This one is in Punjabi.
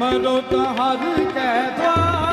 ਮਨੋਤ ਹਰ ਕੈ ਦਵਾ।